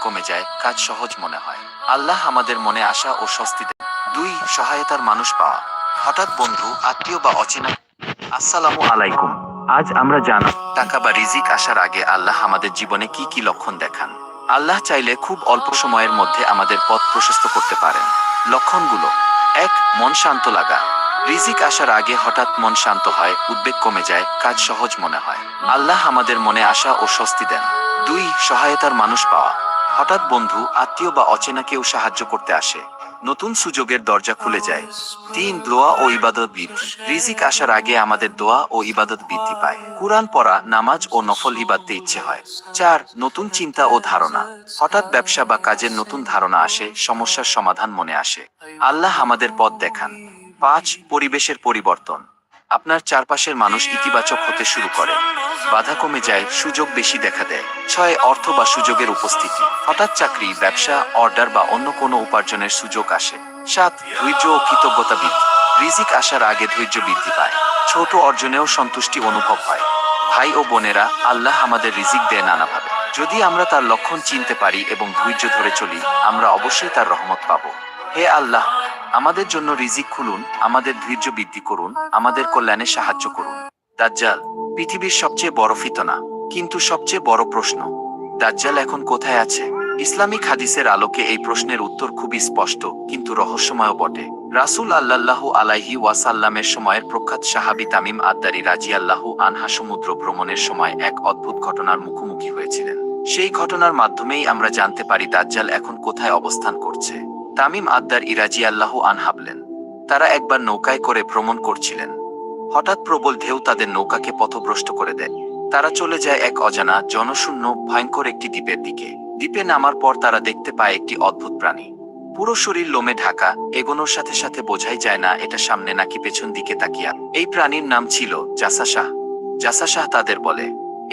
কমে যায়, কাজ সহজ মনে হয়। আল্লাহ আমাদের মনে আশা ও স্বস্তি দেন। দুই, সহায়তার মানুষ পাওয়া। হঠাৎ বন্ধু, আত্মীয় বা অচেনা, আসসালামু আলাইকুম। আজ আমরা জান টাকা বা রিজিক আসার আগে আল্লাহ আমাদের জীবনে কি কি লক্ষণ দেখান। আল্লাহ চাইলে খুব অল্প সময়ের মধ্যে আমাদের পথ প্রশস্ত করতে পারেন। লক্ষণগুলো, এক, মন শান্ত লাগা। রিজিক আসার আগে হঠাৎ মন শান্ত হয়, উদ্বেগ কমে যায়, কাজ সহজ মনে হয়। আল্লাহ আমাদের মনে আশা ও স্বস্তি দেন। দুই, সহায়তার মানুষ পাওয়া। হঠাৎ বন্ধু, আত্মীয় বা অচেনা কেউ সাহায্য করতে আসে। নতুন সুযোগের দরজা খুলে যায়। তিন দোয়া ও ইবাদত বৃদ্ধি রিজিক আসার আগে আমাদের দোয়া ও ইবাদত বৃদ্ধি পায়। কোরআন পড়া, নামাজ ও নফল ইবাদতে ইচ্ছে হয়। চার, নতুন চিন্তা ও ধারণা। হঠাৎ ব্যবসা বা কাজের নতুন ধারণা আসে, সমস্যার সমাধান মনে আসে। আল্লাহ আমাদের পথ দেখান। পাঁচ, পরিবেশের পরিবর্তন। আপনার চারপাশের মানুষ ইতিবাচক হতে শুরু করে। বাধা কমে যায়, সুযোগ বেশি দেখা দেয়। ছয়, অর্থ বা সুযোগের উপস্থিতি। হঠাৎ চাকরি, ব্যবসা, অর্ডার বা অন্য কোনো উপার্জনের সুযোগ আসে। সাত, ধৈর্য ও কৃতজ্ঞতা বৃদ্ধি। রিজিক আসার আগে ধৈর্য বৃদ্ধি পায়। ছোট অর্জনেও সন্তুষ্টি অনুভব হয়। ভাই ও বোনেরা, আল্লাহ আমাদের রিজিক দেয় নানাভাবে। যদি আমরা তার লক্ষণ চিনতে পারি এবং ধৈর্য ধরে চলি, আমরা অবশ্যই তার রহমত পাব। হে আল্লাহ আমাদের জন্য রিজিক খুলুন, আমাদের ধৈর্য বৃদ্ধি করুন, আমাদের কল্যাণে সাহায্য করুন। দাজ্জাল, পৃথিবীর সবচেয়ে বড় ফিতনা, কিন্তু সবচেয়ে বড় প্রশ্ন, দাজ্জাল এখন কোথায় আছে? ইসলামিক হাদিসের আলোকে এই প্রশ্নের উত্তর খুবই স্পষ্ট, কিন্তু রহস্যময় বটে। রাসূল আল্লাল্লাহু আলাইহি ওয়াসাল্লামের সময়ের প্রখ্যাত সাহাবী তামিম আদ্দারি রাজি আল্লাহু আনহা সমুদ্র ভ্রমণের সময় এক অদ্ভুত ঘটনার মুখোমুখি হয়েছিলেন। সেই ঘটনার মাধ্যমেই আমরা জানতে পারি দাজ্জাল এখন কোথায় অবস্থান করছে। তামিম আদ্দার ইরাজি আল্লাহু আন হাবলেন তারা একবার নৌকায় করে ভ্রমণ করছিলেন। হঠাৎ প্রবল ঢেউ তাদের নৌকাকে পথভ্রষ্ট করে দেয়। তারা চলে যায় এক অজানা, জনশূন্য, ভয়ঙ্কর একটি দ্বীপের দিকে। দ্বীপে নামার পর তারা দেখতে পায় একটি অদ্ভুত প্রাণী। পুরো শরীর লোমে ঢাকা, এগোনোর সাথে সাথে বোঝাই যায় না এটা সামনে নাকি পেছন দিকে তাকিয়া। এই প্রাণীর নাম ছিল জাসা শাহ। জাসা শাহ তাদের বলে,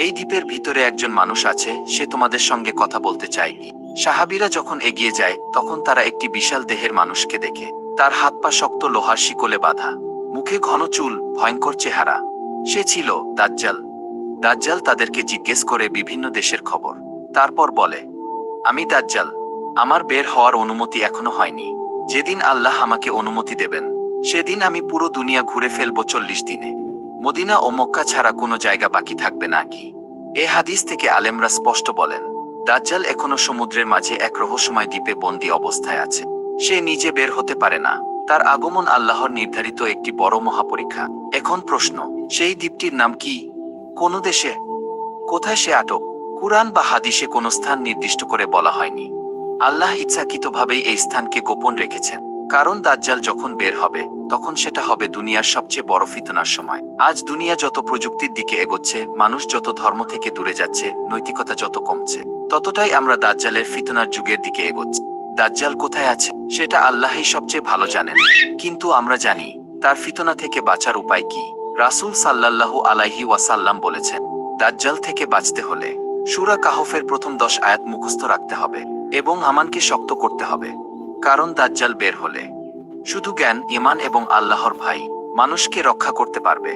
এই দ্বীপের ভিতরে একজন মানুষ আছে, সে তোমাদের সঙ্গে কথা বলতে চায় সাহাবিরা যখন এগিয়ে যায়, তখন তারা একটি বিশাল দেহের মানুষকে দেখে। তার হাত পা শক্ত, লোহার শিকলে বাঁধা। মুখে ঘন চুল, ভয়ঙ্কর চেহারা। সে ছিল দাজ্জাল। দাজ্জাল তাদেরকে জিজ্ঞেস করে বিভিন্ন দেশের খবর। তারপর বলে, আমি দাজ্জাল। আমার বের হওয়ার অনুমতি এখনও হয়নি। যেদিন আল্লাহ আমাকে অনুমতি দেবেন, সেদিন আমি পুরো দুনিয়া ঘুরে ফেলব চল্লিশ দিনে। মদিনা ও মক্কা ছাড়া কোনো জায়গা বাকি থাকবে না কি? এ হাদিস থেকে আলেমরা স্পষ্ট বলেন দাজ্জাল এখনও সমুদ্রের মাঝে এক রহস্যময় দ্বীপে বন্দী অবস্থায় আছে। সে নিজে বের হতে পারে না। তার আগমন আল্লাহর নির্ধারিত একটি বড় মহাপরীক্ষা। এখন প্রশ্ন, সেই দ্বীপটির নাম কি? কোন দেশে? কোথায় সে আটক? কুরআন বা হাদিসে কোনো স্থান নির্দিষ্ট করে বলা হয়নি। আল্লাহ ইচ্ছাকৃতভাবেই এই স্থানকে গোপন রেখেছেন। কারণ দাজ্জাল যখন বের হবে, তখন সেটা হবে দুনিয়ার সবচেয়ে বড় ফিতনার সময়। আজ দুনিয়া যত প্রযুক্তির দিকে এগোচ্ছে, মানুষ যত ধর্ম থেকে দূরে যাচ্ছে, নৈতিকতা যত কমছে। ততটাই আমরা দাজ্জালের ফিতনার যুগের দিকে এগোচ্ছি। দাজ্জাল কোথায় আছে, সেটা আল্লাহই সবচেয়ে ভালো জানেন। কিন্তু আমরা জানি, তার ফিতনা থেকে বাঁচার উপায় কি? রাসূল সাল্লাল্লাহু আলাইহি ওয়াসাল্লাম বলেছেন, দাজ্জাল থেকে বাঁচতে হলে সুরা কাহফের প্রথম দশ আয়াত মুখস্থ রাখতে হবে এবং আমানকে শক্ত করতে হবে। কারণ দাজ্জাল বের হলে শুধু জ্ঞান ইমান এবং আল্লাহর ভাই মানুষকে রক্ষা করতে পারবে।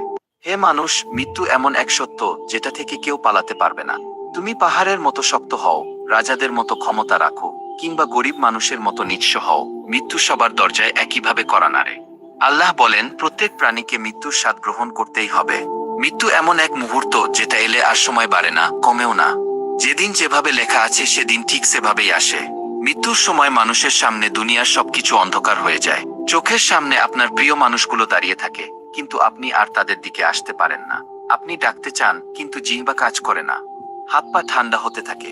হে মানুষ, মৃত্যু এমন এক সত্য যেটা থেকে কেউ পালাতে পারবে না। তুমি পাহাড়ের মতো শক্ত হও, রাজাদের মতো ক্ষমতা রাখো, কিংবা গরিব মানুষের মতো নিঃস্ব হও, মৃত্যু সবার দরজায় একইভাবে করা নারে আল্লাহ বলেন, প্রত্যেক প্রাণীকে মৃত্যুর স্বাদ গ্রহণ করতেই হবে। মৃত্যু এমন এক মুহূর্ত যেটা এলে আর সময় বাড়ে না, কমেও না। যেদিন যেভাবে লেখা আছে, সেদিন ঠিক সেভাবেই আসে। মৃত্যুর সময় মানুষের সামনে দুনিয়ার সবকিছু অন্ধকার হয়ে যায়। চোখের সামনে আপনার প্রিয় মানুষগুলো দাঁড়িয়ে থাকে, কিন্তু আপনি আর তাদের দিকে আসতে পারেন না। আপনি ডাকতে চান, কিন্তু জিহ্বা কাজ করে না। হাত পা ঠান্ডা হতে থাকে।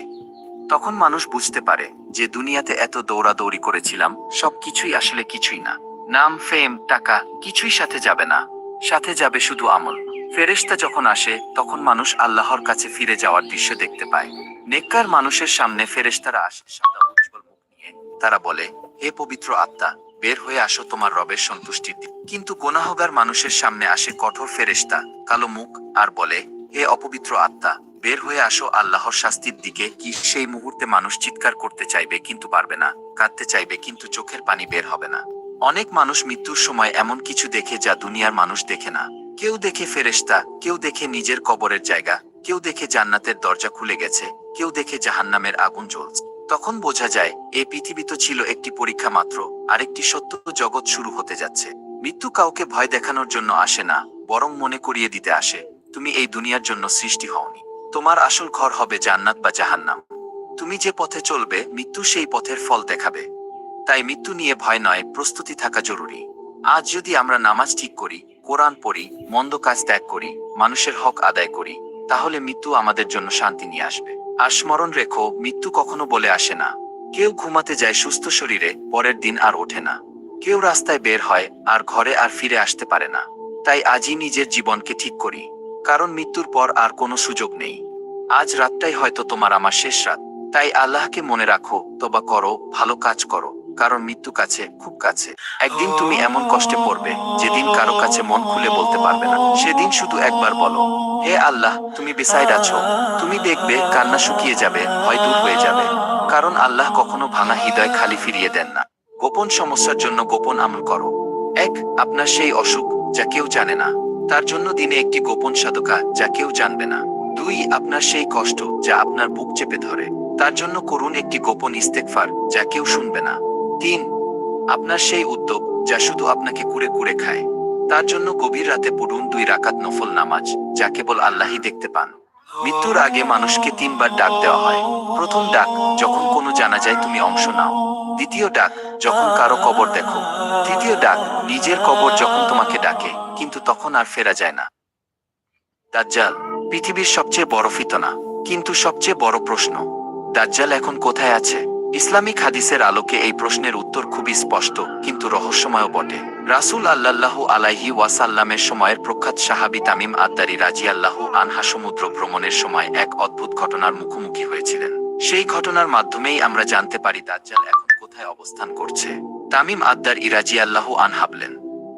তখন মানুষ বুঝতে পারে যে দুনিয়াতে এত দৌড়াদৌড়ি করেছিলাম সবকিছুই আসলে কিছুই না। নাম ফেম টাকা, কিছুই সাথে যাবে না। সাথে যাবে শুধু আমল। ফেরেশতা যখন আসে, তখন মানুষ আল্লাহর কাছে ফিরে যাওয়ার দৃশ্য দেখতে পায়। নেককার মানুষের সামনে ফেরেশতারা আসে, সাদা উজ্জ্বল মুখ নিয়ে। তারা বলে, হে পবিত্র আত্মা, বের হয়ে আসো তোমার রবের সন্তুষ্টির কিন্তু গোনাহগার মানুষের সামনে আসে কঠোর ফেরেশতা, কালো মুখ, আর বলে, হে অপবিত্র আত্মা বের হয়ে আসো, আল্লাহর শাস্তির দিকে। কি সেই মুহূর্তে মানুষ চিৎকার করতে চাইবে কিন্তু পারবে না, কাঁদতে চাইবে কিন্তু চোখের পানি বের হবে না। অনেক মানুষ মৃত্যুর সময় এমন কিছু দেখে যা দুনিয়ার মানুষ দেখে না। কেউ দেখে ফেরেশতা, কেউ দেখে নিজের কবরের জায়গা, কেউ দেখে জান্নাতের দরজা খুলে গেছে, কেউ দেখে জাহান্নামের আগুন জ্বলছে। তখন বোঝা যায়, এই পৃথিবী তো ছিল একটি পরীক্ষা মাত্র, আরেকটি সত্য জগৎ শুরু হতে যাচ্ছে। মৃত্যু কাউকে ভয় দেখানোর জন্য আসে না, বরং মনে করিয়ে দিতে আসে, তুমি এই দুনিয়ার জন্য সৃষ্টি হওনি। তোমার আসল ঘর হবে জান্নাত বা জাহান্নাম। তুমি যে পথে চলবে, মৃত্যু সেই পথের ফল দেখাবে। তাই মৃত্যু নিয়ে ভয় নয়, প্রস্তুতি থাকা জরুরি। আজ যদি আমরা নামাজ ঠিক করি, কোরআন পড়ি, মন্দ কাজ ত্যাগ করি, মানুষের হক আদায় করি, তাহলে মৃত্যু আমাদের জন্য শান্তি নিয়ে আসবে। আর স্মরণ রেখো, মৃত্যু কখনো বলে আসে না। কেউ ঘুমাতে যায় সুস্থ শরীরে, পরের দিন আর ওঠে না। কেউ রাস্তায় বের হয়, আর ঘরে আর ফিরে আসতে পারে না। তাই আজই নিজের জীবনকে ঠিক করি। কারণ মৃত্যুর পর আর কোনো সুযোগ নেই। আজ রাতটাই হয়তো তোমার আমার শেষ রাত। তাই আল্লাহকে মনে রাখো, তোবা করো, ভালো কাজ করো, কারণ মৃত্যু কাছে খুব কাছে। একদিন তুমি এমন কষ্টে পড়বে, যেদিন কারও কাছে মন খুলে বলতে পারবে না। সেদিন শুধু একবার বলো, হে আল্লাহ, তুমি বিসাইড আছো। তুমি দেখবে কান্না শুকিয়ে যাবে, ভয় দূর হয়ে যাবে। কারণ আল্লাহ কখনো ভাঙা হৃদয় খালি ফিরিয়ে দেন না। গোপন সমস্যার জন্য গোপন আমল করো। এক, আপনার সেই অসুখ যা কেউ জানে না। তার জন্য দিনে একটি গোপন সাধকা যা কেউ জানবে না। দুই, আপনার সেই কষ্ট যা আপনার বুক চেপে ধরে। তার জন্য করুন একটি গোপন ইস্তেকফার যা কেউ শুনবে না। তিন, আপনার সেই উদ্যোগ যা শুধু আপনাকে কুড়ে কুড়ে খায়। তার জন্য গভীর রাতে পড়ুন দুই রাকাত নফল নামাজ যা কেবল আল্লাহই দেখতে পান। মৃত্যুর আগে মানুষকে তিনবার ডাক দেওয়া হয়। প্রথম ডাক, যখন কোনো জানা যায় তুমি অংশ নাও। দ্বিতীয় ডাক, যখন কারও কবর দেখো। তৃতীয় ডাক, নিজের কবর যখন তোমাকে ডাকে, কিন্তু তখন আর ফেরা যায় না। দাজ্জাল, পৃথিবীর সবচেয়ে বড় ফিতনা, কিন্তু সবচেয়ে বড় প্রশ্ন, দাজ্জাল এখন কোথায় আছে? ইসলামিক হাদিসের আলোকে এই প্রশ্নের উত্তর খুবই স্পষ্ট, কিন্তু রহস্যময় বটে। রাসূল আল্লাহ আলাইহি ওয়াসাল্লামের সময়ের প্রখ্যাত সাহাবি তামিম আদ্দারি রাজি আল্লাহ আনহা সমুদ্র ভ্রমণের সময় এক অদ্ভুত ঘটনার মুখোমুখি হয়েছিলেন। সেই ঘটনার মাধ্যমেই আমরা জানতে পারি দাজ্জাল এখন কোথায় অবস্থান করছে। তামিম আদ্দার ইরাজি আল্লাহ আনহাবলেন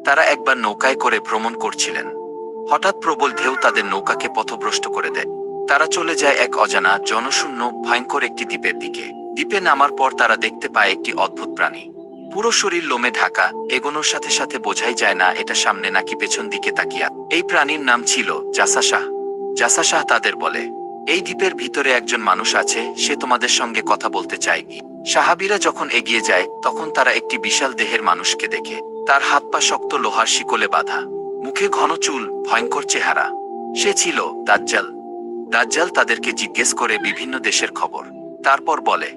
তারা একবার নৌকায় করে ভ্রমণ করছিলেন। হঠাৎ প্রবল ঢেউ তাদের নৌকাকে পথভ্রষ্ট করে দেয়। তারা চলে যায় এক অজানা জনশূন্য ভয়ঙ্কর একটি দ্বীপের দিকে। দ্বীপে নামার পর তারা দেখতে পায় একটি অদ্ভুত প্রাণী। পুরো শরীর লোমে ঢাকা, এগোনোর সাথে সাথে বোঝাই যায় না এটা সামনে নাকি পেছন দিকে তাকিয়া। এই প্রাণীর নাম ছিল জাসা শাহ। জাসা শাহ তাদের বলে, এই দ্বীপের ভিতরে একজন মানুষ আছে, সে তোমাদের সঙ্গে কথা বলতে চায়। সাহাবিরা যখন এগিয়ে যায়, তখন তারা একটি বিশাল দেহের মানুষকে দেখে। তার হাত পা শক্ত, লোহার শিকলে বাঁধা। মুখে ঘন চুল, ভয়ঙ্কর চেহারা। সে ছিল দাজ্জাল। দাজ্জাল তাদেরকে জিজ্ঞেস করে বিভিন্ন দেশের খবর। তারপর বলে,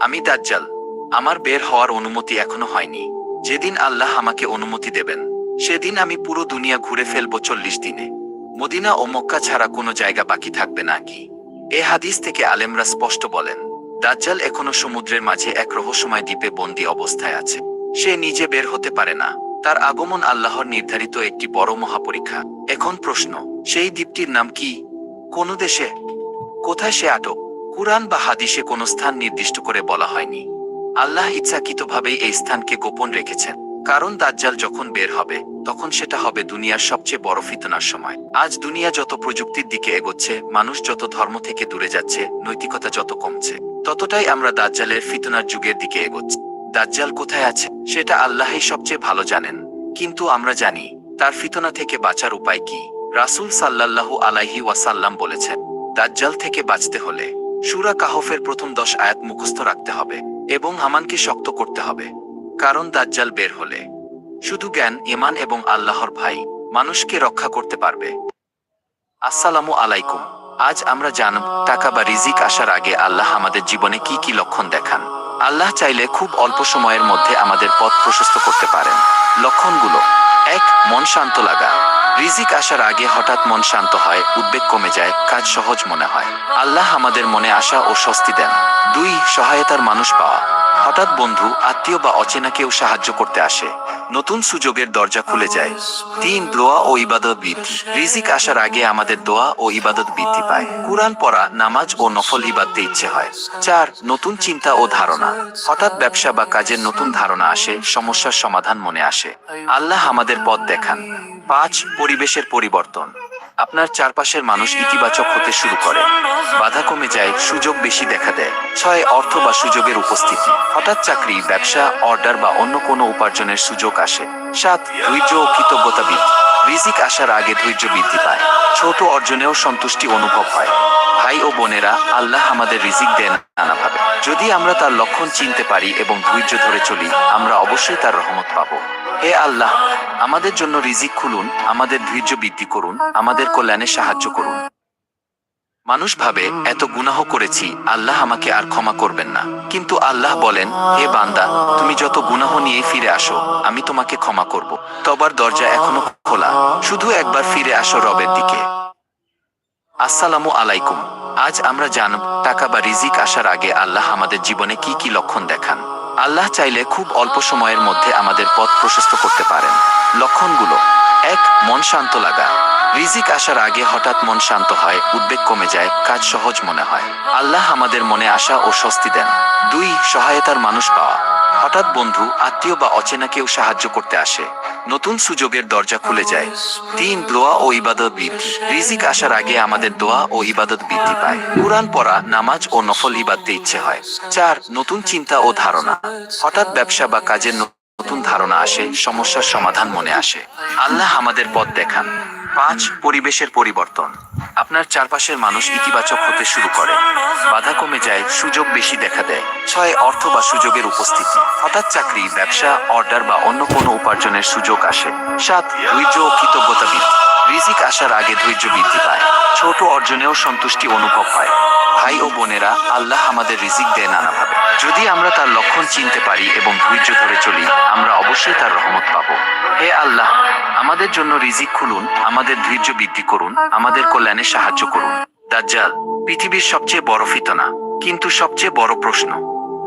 আমি দাজ্জাল। আমার বের হওয়ার অনুমতি এখনও হয়নি। যেদিন আল্লাহ আমাকে অনুমতি দেবেন, সেদিন আমি পুরো দুনিয়া ঘুরে ফেলব চল্লিশ দিনে। মদিনা ও মক্কা ছাড়া কোনো জায়গা বাকি থাকবে না কি? এ হাদিস থেকে আলেমরা স্পষ্ট বলেন, দাজ্জাল এখনও সমুদ্রের মাঝে এক রহস্যময় দ্বীপে বন্দী অবস্থায় আছে। সে নিজে বের হতে পারে না। তার আগমন আল্লাহর নির্ধারিত একটি বড় মহাপরীক্ষা। এখন প্রশ্ন, সেই দ্বীপটির নাম কি? কোন দেশে? কোথায় সে আটক? কুরআন বা হাদিসে কোনো স্থান নির্দিষ্ট করে বলা হয়নি। আল্লাহ ইচ্ছাকৃতভাবেই এই স্থানকে গোপন রেখেছেন। কারণ দাজ্জাল যখন বের হবে, তখন সেটা হবে দুনিয়ার সবচেয়ে বড় ফিতনার সময়। আজ দুনিয়া যত প্রযুক্তির দিকে এগোচ্ছে, মানুষ যত ধর্ম থেকে দূরে যাচ্ছে, নৈতিকতা যত কমছে, ততটাই আমরা দাজ্জালের ফিতনার যুগের দিকে এগোচ্ছি। দাজ্জাল কোথায় আছে, সেটা আল্লাহই সবচেয়ে ভালো জানেন। কিন্তু আমরা জানি, তার ফিতনা থেকে বাঁচার উপায় কি? রাসূল সাল্লাল্লাহু আলাইহি ওয়াসাল্লাম বলেছেন, দাজ্জাল থেকে বাঁচতে হলে সুরা কাহফের প্রথম দশ আয়াত মুখস্থ রাখতে হবে। এবং হামানকে শক্ত করতে হবে, কারণ দাজ্জাল বের হলে। শুধু জ্ঞান ইমান এবং আল্লাহর ভাই মানুষকে রক্ষা করতে পারবে। আসসালামু আলাইকুম। আজ আমরা জানব, টাকা বা রিজিক আসার আগে আল্লাহ আমাদের জীবনে কি কি লক্ষণ দেখান। আল্লাহ চাইলে খুব অল্প সময়ের মধ্যে আমাদের পথ প্রশস্ত করতে পারেন। লক্ষণগুলো, এক, মন শান্ত লাগা। রিজিক আসার আগে হঠাৎ মন শান্ত হয়, উদ্বেগ কমে যায়, কাজ সহজ মনে হয়। আল্লাহ আমাদের মনে আসা ও স্বস্তি দেন। দুই, সহায়তার মানুষ পাওয়া। হঠাৎ বন্ধু, আত্মীয় বা অচেনা কেউ সাহায্য করতে আসে। নতুন সুযোগের দরজা খুলে যায়। তিন দোয়া ও ইবাদত বৃদ্ধি রিজিক আসার আগে আমাদের দোয়া ও ইবাদত বৃদ্ধি পায়। কোরআন পড়া, নামাজ ও নফল ইবাদতে ইচ্ছে হয়। চার, নতুন চিন্তা ও ধারণা। হঠাৎ ব্যবসা বা কাজের নতুন ধারণা আসে, সমস্যার সমাধান মনে আসে। আল্লাহ আমাদের পথ দেখান। পাঁচ, পরিবেশের পরিবর্তন। আপনার চারপাশের মানুষ ইতিবাচক হতে শুরু করে। বাধা কমে যায়, সুযোগ বেশি দেখা দেয়। ছয়, অর্থ বা সুযোগের উপস্থিতি। হঠাৎ চাকরি, ব্যবসা, অর্ডার বা অন্য কোনো উপার্জনের সুযোগ আসে। সাত, ধৈর্য ও কৃতজ্ঞতা বৃদ্ধি। রিজিক আসার আগে ধৈর্য বৃদ্ধি পায়। ছোট অর্জনেও সন্তুষ্টি অনুভব হয়। ভাই ও বোনেরা, আল্লাহ আমাদের রিজিক দেন নানাভাবে। যদি আমরা তার লক্ষণ চিনতে পারি এবং ধৈর্য ধরে চলি, আমরা অবশ্যই তার রহমত পাবো। হে আল্লাহ, আমাদের জন্য রিজিক খুলুন, আমাদের ধৈর্য বৃদ্ধি করুন, আমাদের কল্যাণে সাহায্য করুন। মানুষ ভাবে, এত গুনাহ করেছি, আল্লাহ আমাকে আর ক্ষমা করবেন না। কিন্তু আল্লাহ বলেন, হে বান্দা, তুমি যত গুনাহ নিয়ে ফিরে আসো, আমি তোমাকে ক্ষমা করব। তবার দরজা এখনও খোলা। শুধু একবার ফিরে আসো রবের দিকে। আসসালামু আলাইকুম। আজ আমরা জানব, টাকা বা রিজিক আসার আগে আল্লাহ আমাদের জীবনে কি কি লক্ষণ দেখান। আল্লাহ চাইলে খুব অল্প সময়ের মধ্যে আমাদের পথ প্রশস্ত করতে পারেন। লক্ষণগুলো। এক, মন শান্ত লাগা। রিজিক আসার আগে হঠাৎ মন শান্ত হয়, উদ্বেগ কমে যায়, কাজ সহজ মনে হয়। আল্লাহ আমাদের মনে আশা ও স্বস্তি দেন। দুই, সহায়তার মানুষ পাওয়া। হঠাৎ বন্ধু, আত্মীয় বা অচেনা কেউ সাহায্য করতে আসে। নতুন সুযোগের দরজা খুলে যায়। তিন দোয়া ও ইবাদত বৃদ্ধি রিজিক আসার আগে আমাদের দোয়া ও ইবাদত বৃদ্ধি পায়। কোরআন পড়া, নামাজ ও নফল ইবাদতে ইচ্ছে হয়। চার, নতুন চিন্তা ও ধারণা। হঠাৎ ব্যবসা বা কাজের নতুন ধারণা আসে, সমস্যার সমাধান মনে আসে। আল্লাহ আমাদের পথ দেখান। পাঁচ পরিবেশের পরিবর্তন। আপনার চারপাশের মানুষ ইতিবাচক হতে শুরু করে। বাধা কমে যায়, সুযোগ বেশি দেখা দেয়। ছয়, অর্থ বা সুযোগের উপস্থিতি। হঠাৎ চাকরি, ব্যবসা, অর্ডার বা অন্য কোনো উপার্জনের সুযোগ আসে। সাত, ধৈর্য ও কৃতজ্ঞতা বৃদ্ধি। রিজিক আসার আগে ধৈর্য বৃদ্ধি পায়। ছোট অর্জনেও সন্তুষ্টি অনুভব হয়। ভাই ও বোনেরা আল্লাহ আমাদের রিজিক দেয় নানাভাবে। যদি আমরা তার লক্ষণ চিনতে পারি এবং ধৈর্য ধরে চলি, আমরা অবশ্যই তার রহমত পাবো। হে আল্লাহ, আমাদের জন্য রিজিক খুলুন, আমাদের ধৈর্য বৃদ্ধি করুন, আমাদের কল্যাণে সাহায্য করুন। দাজ্জাল, পৃথিবীর সবচেয়ে বড় ফিতনা, কিন্তু সবচেয়ে বড় প্রশ্ন,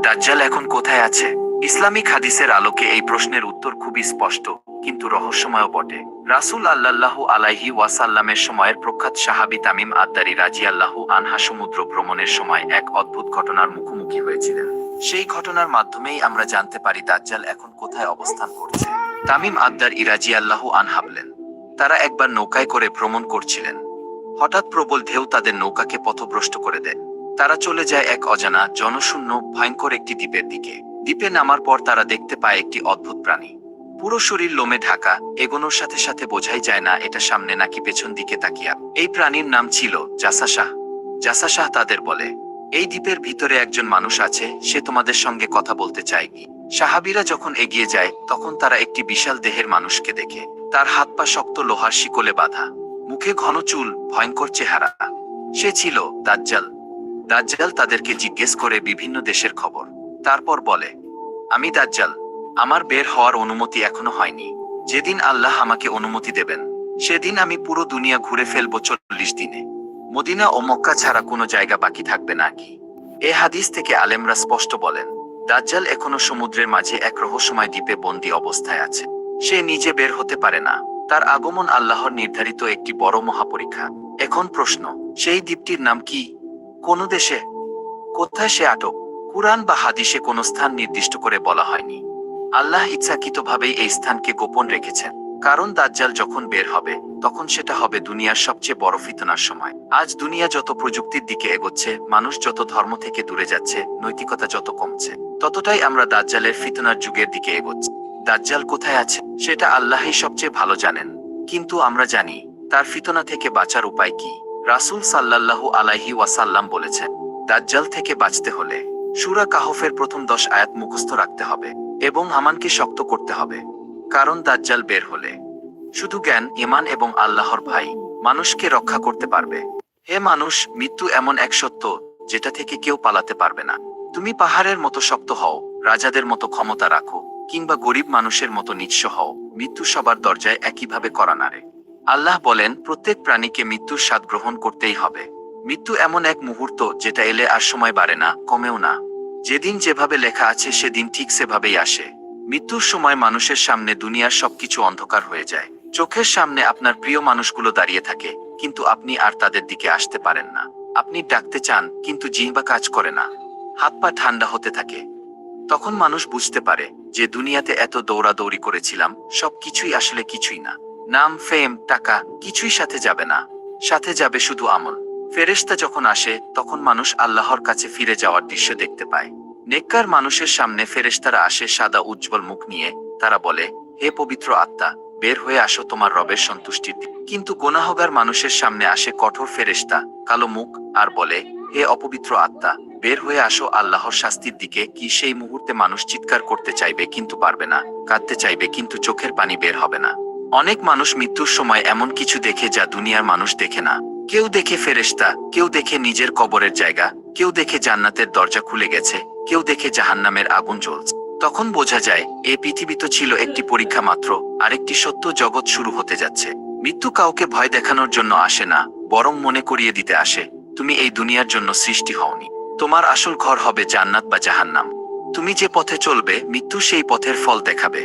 দাজ্জাল এখন কোথায় আছে? ইসলামিক হাদিসের আলোকে এই প্রশ্নের উত্তর খুবই স্পষ্ট। কিন্তু রহস্যময় বটে। রাসূল আল্লাহ আলাইহি ওয়াসাল্লামের সময়ের প্রখ্যাত সাহাবী তামিম আদ্দারি রাজি আল্লাহ আনহা সমুদ্র ভ্রমণের সময় এক অদ্ভুত ঘটনার মুখোমুখি হয়েছিলেন। সেই ঘটনার মাধ্যমেই আমরা জানতে পারি দাজ্জাল এখন কোথায় অবস্থান করছে। তামিম আদ্দার ইরাজি আল্লাহু আনহাবলেন তারা একবার নৌকায় করে ভ্রমণ করছিলেন। হঠাৎ প্রবল ঢেউ তাদের নৌকাকে পথভ্রষ্ট করে দেয়। তারা চলে যায় এক অজানা, জনশূন্য, ভয়ঙ্কর একটি দ্বীপের দিকে। দ্বীপে নামার পর তারা দেখতে পায় একটি অদ্ভুত প্রাণী। পুরো শরীর লোমে ঢাকা, এগোনোর সাথে সাথে বোঝাই যায় না এটা সামনে নাকি পেছন দিকে তাকিয়া। এই প্রাণীর নাম ছিল জাসা শাহ। জাসা শাহ তাদের বলে, এই দ্বীপের ভিতরে একজন মানুষ আছে, সে তোমাদের সঙ্গে কথা বলতে চায়। কি সাহাবিরা যখন এগিয়ে যায়, তখন তারা একটি বিশাল দেহের মানুষকে দেখে। তার হাত পা শক্ত লোহার শিকলে বাঁধা। মুখে ঘন চুল, ভয়ঙ্কর চেহারা। সে ছিল দাজ্জাল। দাজ্জাল তাদেরকে জিজ্ঞেস করে বিভিন্ন দেশের খবর। তারপর বলে, আমি দাজ্জাল। আমার বের হওয়ার অনুমতি এখনও হয়নি। যেদিন আল্লাহ আমাকে অনুমতি দেবেন, সেদিন আমি পুরো দুনিয়া ঘুরে ফেলব চল্লিশ দিনে। মদিনা ও মক্কা ছাড়া কোনো জায়গা বাকি থাকবে নাকি এ হাদিস থেকে আলেমরা স্পষ্ট বলেন, দাজ্জাল এখনও সমুদ্রের মাঝে এক রহস্যময় দ্বীপে বন্দী অবস্থায় আছে। সে নিজে বের হতে পারে না। তার আগমন আল্লাহর নির্ধারিত একটি বড় মহাপরীক্ষা। এখন প্রশ্ন, সেই দ্বীপটির নাম কি? কোন দেশে? কোথায় সে আটক? কুরআন বা হাদিসে কোনো স্থান নির্দিষ্ট করে বলা হয়নি। আল্লাহ ইচ্ছাকৃতভাবেই এই স্থানকে গোপন রেখেছেন। কারণ দাজ্জাল যখন বের হবে, তখন সেটা হবে দুনিয়ার সবচেয়ে বড় ফিতনার সময়। আজ দুনিয়া যত প্রযুক্তির দিকে এগোচ্ছে, মানুষ যত ধর্ম থেকে দূরে যাচ্ছে, নৈতিকতা যত কমছে, ততটাই আমরা দাজ্জালের ফিতনার যুগের দিকে এগোচ্ছি। দাজ্জাল কোথায় আছে, সেটা আল্লাহই সবচেয়ে ভালো জানেন। কিন্তু আমরা জানি, তার ফিতনা থেকে বাঁচার উপায় কি? রাসূল সাল্লাল্লাহু আলাইহি ওয়াসাল্লাম বলেছেন, দাজ্জাল থেকে বাঁচতে হলে সুরা কাহফের প্রথম দশ আয়াত মুখস্থ রাখতে হবে। এবং হামানকে শক্ত করতে হবে, কারণ দাজ্জাল বের হলে। শুধু জ্ঞান ইমান এবং আল্লাহর ভাই মানুষকে রক্ষা করতে পারবে। হে মানুষ, মৃত্যু এমন এক সত্য যেটা থেকে কেউ পালাতে পারবে না। তুমি পাহাড়ের মতো শক্ত হও, রাজাদের মতো ক্ষমতা রাখো, কিংবা গরিব মানুষের মতো নিঃস্ব হও। মৃত্যু সবার দরজায় একইভাবে করা নারে। আল্লাহ বলেন, প্রত্যেক প্রাণীকে মৃত্যুর স্বাদ গ্রহণ করতেই হবে। মৃত্যু এমন এক মুহূর্ত যেটা এলে আর সময় বাড়ে না, কমেও না। যেদিন যেভাবে লেখা আছে, সেদিন ঠিক সেভাবেই আসে। মৃত্যুর সময় মানুষের সামনে দুনিয়ার সবকিছু অন্ধকার হয়ে যায়। চোখের সামনে আপনার প্রিয় মানুষগুলো দাঁড়িয়ে থাকে, কিন্তু আপনি আর তাদের দিকে আসতে পারেন না। আপনি ডাকতে চান, কিন্তু জিহ্বা কাজ করে না। হাত পা ঠান্ডা হতে থাকে। তখন মানুষ বুঝতে পারে যে দুনিয়াতে এত দৌড়াদৌড়ি করেছিলাম সব কিছুই আসলে কিছুই না। নাম ফেম টাকা, কিছুই সাথে যাবে না। সাথে যাবে শুধু আমল। ফেরেশতা যখন আসে, তখন মানুষ আল্লাহর কাছে ফিরে যাওয়ার দৃশ্য দেখতে পায়। নেককার মানুষের সামনে ফেরেশতারা আসে সাদা উজ্জ্বল মুখ নিয়ে। তারা বলে, হে পবিত্র আত্মা, বের হয়ে আসো তোমার রবের সন্তুষ্টির কিন্তু গোনাহগার মানুষের সামনে আসে কঠোর ফেরেশতা, কালো মুখ, আর বলে, হে অপবিত্র আত্মা, বের হয়ে আসো আল্লাহর শাস্তির দিকে। কি সেই মুহূর্তে মানুষ চিৎকার করতে চাইবে কিন্তু পারবে না, কাঁদতে চাইবে কিন্তু চোখের পানি বের হবে না? অনেক মানুষ মৃত্যুর সময় এমন কিছু দেখে যা দুনিয়ার মানুষ দেখে না। কেউ দেখে ফেরেশতা, কেউ দেখে নিজের কবরের জায়গা, কেউ দেখে জান্নাতের দরজা খুলে গেছে, কেউ দেখে জাহান্নামের আগুন জ্বলছে। তখন বোঝা যায় এ পৃথিবী তো ছিল একটি পরীক্ষা মাত্র, আরেকটি সত্য জগৎ শুরু হতে যাচ্ছে। মৃত্যু কাউকে ভয় দেখানোর জন্য আসে না, বরং মনে করিয়ে দিতে আসে, তুমি এই দুনিয়ার জন্য সৃষ্টি হওনি। তোমার আসল ঘর হবে জান্নাত বা জাহান্নাম। তুমি যে পথে চলবে, মৃত্যু সেই পথের ফল দেখাবে।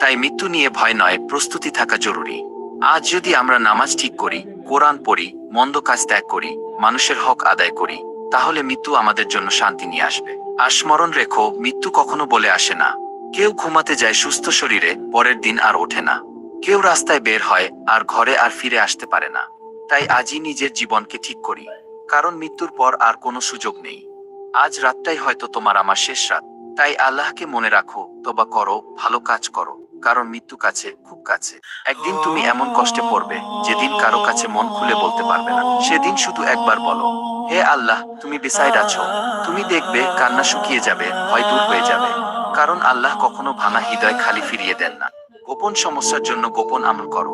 তাই মৃত্যু নিয়ে ভয় নয়, প্রস্তুতি থাকা জরুরি। আজ যদি আমরা নামাজ ঠিক করি কোরআন পড়ি, মন্দ কাজ ত্যাগ করি, মানুষের হক আদায় করি, তাহলে মৃত্যু আমাদের জন্য শান্তি নিয়ে আসবে। আর স্মরণ রেখো, মৃত্যু কখনো বলে আসে না। কেউ ঘুমাতে যায় সুস্থ শরীরে, পরের দিন আর ওঠে না। কেউ রাস্তায় বের হয়, আর ঘরে আর ফিরে আসতে পারে না। তাই আজই নিজের জীবনকে ঠিক করি। কারণ মৃত্যুর পর আর কোনো সুযোগ নেই। আজ রাতটাই হয়তো তোমার আমার শেষ রাত। তাই আল্লাহকে মনে রাখো, তবা করো, ভালো কাজ করো। কারণ মৃত্যু কাছে, খুব কাছে। একদিন তুমি এমন কষ্টে পড়বে, যেদিন কারও কাছে মন খুলে বলতে পারবে না। সেদিন শুধু একবার বলো, হে আল্লাহ, তুমি বিসাইড আছো। তুমি দেখবে কান্না শুকিয়ে যাবে, ভয় দূর হয়ে যাবে। কারণ আল্লাহ কখনো ভাঙা হৃদয় খালি ফিরিয়ে দেন না। গোপন সমস্যার জন্য গোপন আমল করো।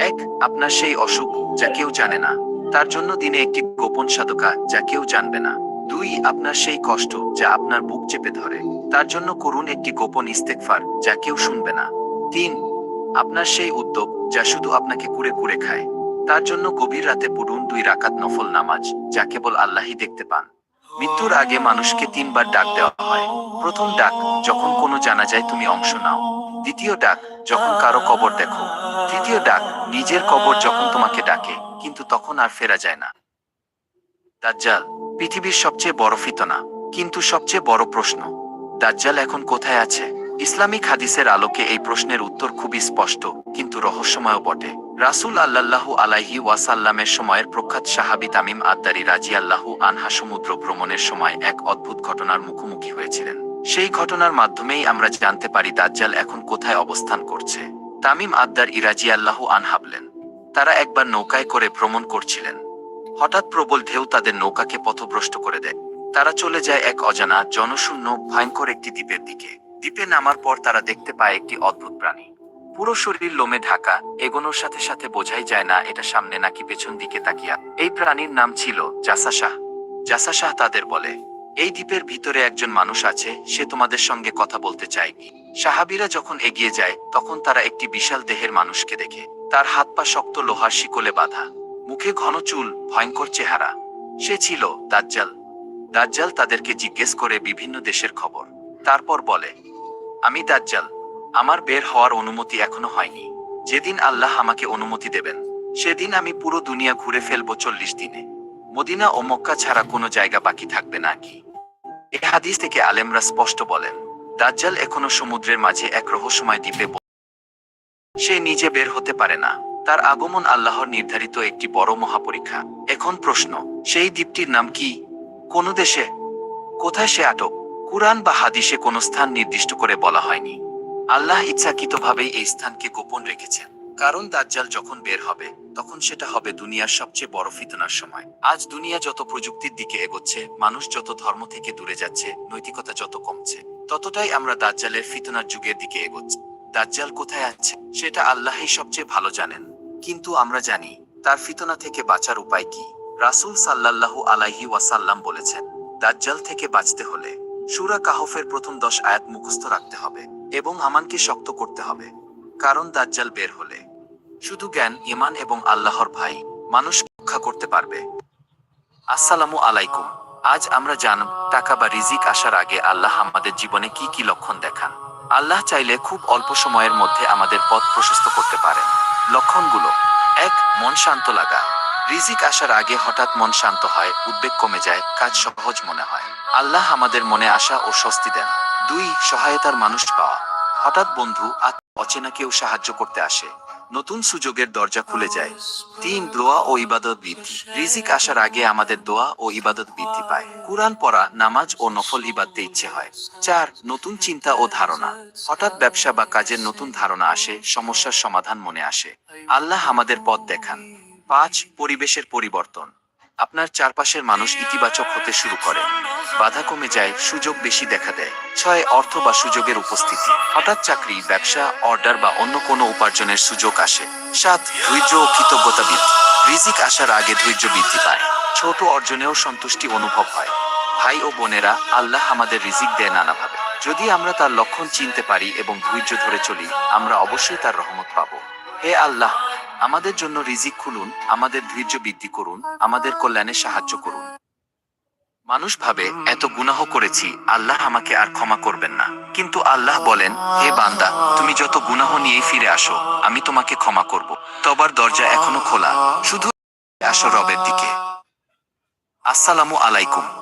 এক, আপনার সেই অসুখ যা কেউ জানে না। তার জন্য দিনে একটি গোপন সাধকা যা কেউ জানবে না। দুই, আপনার সেই কষ্ট যা আপনার বুক চেপে ধরে। তার জন্য করুন একটি গোপন ইস্তেকফার যা কেউ শুনবে না। তিন, আপনার সেই উদ্যোগ যা শুধু আপনাকে কুড়ে কুড়ে খায়। তার জন্য গভীর রাতে পড়ুন দুই রাকাত নফল নামাজ, যা কেবল আল্লাহই দেখতে পান। মৃত্যুর আগে মানুষকে তিনবার ডাক দেওয়া হয়। প্রথম ডাক, যখন কোনো জানা যায় তুমি অংশ নাও। দ্বিতীয় ডাক, যখন কারও কবর দেখো। তৃতীয় ডাক, নিজের কবর যখন তোমাকে ডাকে, কিন্তু তখন আর ফেরা যায় না। দাজ্জাল, পৃথিবীর সবচেয়ে বড় ফিতনা, কিন্তু সবচেয়ে বড় প্রশ্ন, দাজ্জাল এখন কোথায় আছে? ইসলামিক হাদিসের আলোকে এই প্রশ্নের উত্তর খুবই স্পষ্ট, কিন্তু রহস্যময় বটে। রাসূল আল্লাল্লাহু আলাইহি ওয়াসাল্লামের সময়ের প্রখ্যাত সাহাবি তামিম আদ্দারি রাজি আল্লাহু আনহা সমুদ্র ভ্রমণের সময় এক অদ্ভুত ঘটনার মুখোমুখি হয়েছিলেন। সেই ঘটনার মাধ্যমেই আমরা জানতে পারি দাজ্জাল এখন কোথায় অবস্থান করছে। তামিম আদ্দার ইরাজি আল্লাহু আনহাবলেন তারা একবার নৌকায় করে ভ্রমণ করছিলেন। হঠাৎ প্রবল ঢেউ তাদের নৌকাকে পথভ্রষ্ট করে দেয়। তারা চলে যায় এক অজানা, জনশূন্য, ভয়ঙ্কর একটি দ্বীপের দিকে। দ্বীপে নামার পর তারা দেখতে পায় একটি অদ্ভুত প্রাণী। পুরো শরীর লোমে ঢাকা, এগোনোর সাথে সাথে বোঝাই যায় না এটা সামনে নাকি পেছন দিকে তাকিয়া। এই প্রাণীর নাম ছিল জাসা শাহ। জাসা শাহ তাদের বলে, এই দ্বীপের ভিতরে একজন মানুষ আছে, সে তোমাদের সঙ্গে কথা বলতে চায় সাহাবিরা যখন এগিয়ে যায়, তখন তারা একটি বিশাল দেহের মানুষকে দেখে। তার হাত পা শক্ত লোহার শিকলে বাঁধা। মুখে ঘন চুল, ভয়ঙ্কর চেহারা। সে ছিল দাজ্জাল। দাজ্জাল তাদেরকে জিজ্ঞেস করে বিভিন্ন দেশের খবর। তারপর বলে আমি দাজ্জাল। আমার বের হওয়ার অনুমতি এখনও হয়নি। যেদিন আল্লাহ আমাকে অনুমতি দেবেন, সেদিন আমি পুরো দুনিয়া ঘুরে ফেলব চল্লিশ দিনে। মদিনা ও মক্কা ছাড়া কোনো জায়গা বাকি থাকবে নাকি এ হাদিস থেকে আলেমরা স্পষ্ট বলেন, দাজ্জাল এখনও সমুদ্রের মাঝে এক রহস্যময় দ্বীপে সে নিজে বের হতে পারে না। তার আগমন আল্লাহর নির্ধারিত একটি বড় মহাপরীক্ষা। এখন প্রশ্ন, সেই দ্বীপটির নাম কি? কোন দেশে? কোথায় সে আটক? কুরআন বা হাদিসে কোনো স্থান নির্দিষ্ট করে বলা হয়নি। আল্লাহ ইচ্ছাকৃতভাবেই এই স্থানকে গোপন রেখেছেন। কারণ দাজ্জাল যখন বের হবে, তখন সেটা হবে দুনিয়ার সবচেয়ে বড় ফিতনার সময়। আজ দুনিয়া যত প্রযুক্তির দিকে এগোচ্ছে, মানুষ যত ধর্ম থেকে দূরে যাচ্ছে, নৈতিকতা যত কমছে, ততটাই আমরা দাজ্জালের ফিতনার যুগের দিকে এগোচ্ছি। দাজ্জাল কোথায় আছে, সেটা আল্লাহই সবচেয়ে ভালো জানেন। কিন্তু আমরা জানি, তার ফিতনা থেকে বাঁচার উপায় কি? রাসূল সাল্লাল্লাহু আলাইহি ওয়াসাল্লাম বলেছেন, দাজ্জাল থেকে বাঁচতে হলে সুরা কাহফের প্রথম দশ আয়াত মুখস্থ রাখতে হবে এবং আমানকে শক্ত করতে হবে, কারণ দাজ্জাল বের হলে। শুধু জ্ঞান ইমান এবং আল্লাহর ভাই মানুষ রক্ষা করতে পারবে। আসসালামু আলাইকুম। আজ আমরা জানব টাকা বা রিজিক আসার আগে আল্লাহ আমাদের জীবনে কি কি লক্ষণ দেখান। আল্লাহ চাইলে খুব অল্প সময়ের মধ্যে আমাদের পথ প্রশস্ত করতে পারেন। লক্ষণগুলো। এক, মন শান্ত লাগা। রিজিক আসার আগে হঠাৎ মন শান্ত হয়, উদ্বেগ কমে যায়, কাজ সহজ মনে হয়। আল্লাহ আমাদের মনে আশা ও স্বস্তি দেন। দুই, সহায়তার মানুষ পাওয়া। হঠাৎ বন্ধু অচেনা কেউ সাহায্য করতে আসে। নতুন সুযোগের দরজা খুলে যায়। তিন, দোয়া ও ইবাদত বৃদ্ধি। রিজিক আসার আগে আমাদের দোয়া ও ইবাদত বৃদ্ধি পায়। কুরআন পড়া, নামাজ ও নফল ইবাদতে ইচ্ছে হয়। চার, নতুন চিন্তা ও ধারণা। হঠাৎ ব্যবসা বা কাজের নতুন ধারণা আসে, সমস্যার সমাধান মনে আসে। আল্লাহ আমাদের পথ দেখান। পাঁচ পরিবেশের পরিবর্তন। আপনার চারপাশের মানুষ ইতিবাচক হতে শুরু করে। বাধা কমে যায়, সুযোগ বেশি দেখা দেয়। ছয়, অর্থ বা সুযোগের উপস্থিতি। হঠাৎ চাকরি, ব্যবসা, অর্ডার বা অন্য কোনো উপার্জনের সুযোগ আসে। সাত, ধৈর্য ও কৃতজ্ঞতা বৃদ্ধি। রিজিক আসার আগে ধৈর্য বৃদ্ধি পায়। ছোট অর্জনেও সন্তুষ্টি অনুভব হয়। ভাই ও বোনেরা, আল্লাহ আমাদের রিজিক দেয় নানাভাবে। যদি আমরা তার লক্ষণ চিনতে পারি এবং ধৈর্য ধরে চলি, আমরা অবশ্যই তার রহমত পাবো। হে আল্লাহ আমাদের জন্য রিজিক খুলুন, আমাদের ধৈর্য বৃদ্ধি করুন, আমাদের কল্যাণে সাহায্য করুন। মানুষ ভাবে, এত গুনাহ করেছি, আল্লাহ আমাকে আর ক্ষমা করবেন না। কিন্তু আল্লাহ বলেন, হে বান্দা, তুমি যত গুনাহ নিয়ে ফিরে আসো, আমি তোমাকে ক্ষমা করব। তবার দরজা এখনও খোলা। শুধু আসো রবের দিকে। আসসালামু আলাইকুম।